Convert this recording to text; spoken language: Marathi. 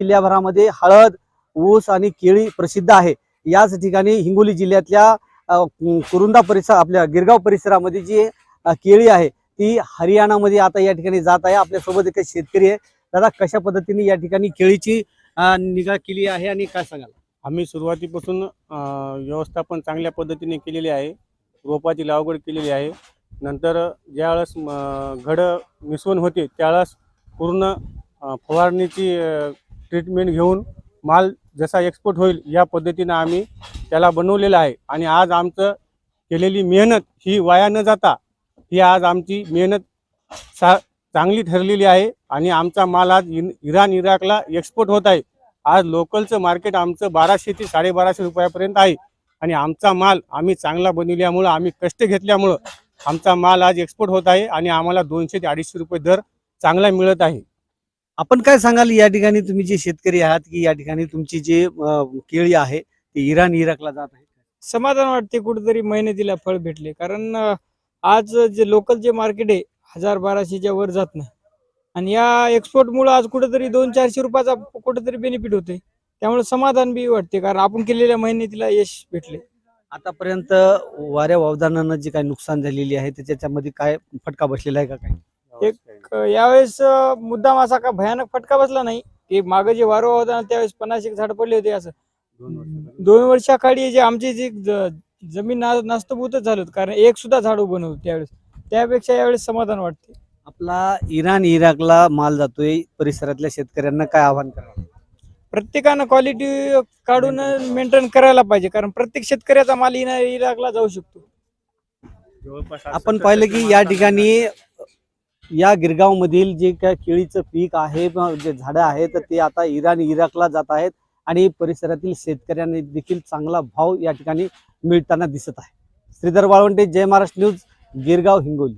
जिल्ह्याभरामध्ये हळद ऊस आणि केळी प्रसिद्ध आहे. याच ठिकाणी हिंगोली जिल्ह्यातल्या कुरुंदा परिसर आपल्या गिरगाव परिसरामध्ये जी केळी आहे ती हरियाणामध्ये आता या ठिकाणी जात आहे. आपल्यासोबत एक शेतकरी आहे. दादा कशा पद्धतीने या ठिकाणी केळीची निगा केली आहे आणि काय सांगाल? आम्ही सुरुवातीपासून व्यवस्थापन चांगल्या पद्धतीने केलेली आहे. रोपाची लागवड केलेली आहे. नंतर ज्यावेळेस म, घडं मिसवण होते त्यावेळेस पूर्ण फवारणीची ट्रीटमेंट घेऊन माल जसा एक्सपोर्ट होईल या पद्धतीनं आम्ही त्याला बनवलेलं आहे. आणि आज आमचं केलेली मेहनत ही वाया न जाता ही आज आमची मेहनत सा चांगली ठरलेली आहे. आणि आमचा माल आज इन इराण इराकला एक्सपोर्ट होत आहे. आज लोकलचं मार्केट आमचं बाराशे ते साडेबाराशे रुपयापर्यंत आहे. आणि आमचा माल आम्ही चांगला बनविल्यामुळं आम्ही कष्ट घेतल्यामुळं आमचा माल आज एक्सपोर्ट होत आहे. आणि आम्हाला दोनशे ते अडीचशे रुपये दर चांगला मिळत आहे. आपण काय सांगाल या ठिकाणी तुम्ही जे शेतकरी आहात की या ठिकाणी तुमची जे केळी आहे ती इराण इराकला जात आहे समाधान वाटते कुठेतरी मेहनतीला फळ भेटले. कारण आज जे लोकल जे मार्केट आहे हजार बाराशेच्या वर जात नाही. आणि या एक्सपोर्टमुळे आज कुठेतरी दोन चारशे रुपयाचा कुठेतरी बेनिफिट होते त्यामुळे समाधान बी वाटते. कारण आपण केलेल्या मेहनतीला यश भेटले. आतापर्यंत वाऱ्या वावदानानं जे काही नुकसान झालेली आहे त्याच्यामध्ये काय फटका बसलेला आहे का काय एक अं, यावेळेस मुद्दाम असा का भयानक फटका बसला नाही ते मागं जे वारं होता त्यावेळेस पन्नास एक झाड पडले होते असं. दोन वर्षाखाली जे आमची जी जमीन ना नास्तभूतच झालं होतं. कारण एक सुद्धा झाड उभं नव्हतं त्यावेळेस. त्यापेक्षा यावेळेस समाधान वाटते. आपला इराण इराकला माल जातोय परिसरातल्या शेतकऱ्यांना काय आव्हान करा प्रत्येकानं क्वालिटी काढून मेंटेन करायला पाहिजे कारण प्रत्येक शेतकऱ्याचा माल इराकला जाऊ शकतो. आपण पाहिलं की या ठिकाणी या गिरगावमधील जे काय केळीचं पीक आहे जे झाडं आहेत तर ते आता इराण इराकला जात आहेत आणि परिसरातील शेतकऱ्यांनी देखील चांगला भाव या ठिकाणी मिळताना दिसत आहे. श्रीधर वाळवंटे जय महाराष्ट्र न्यूज गिरगाव हिंगोली.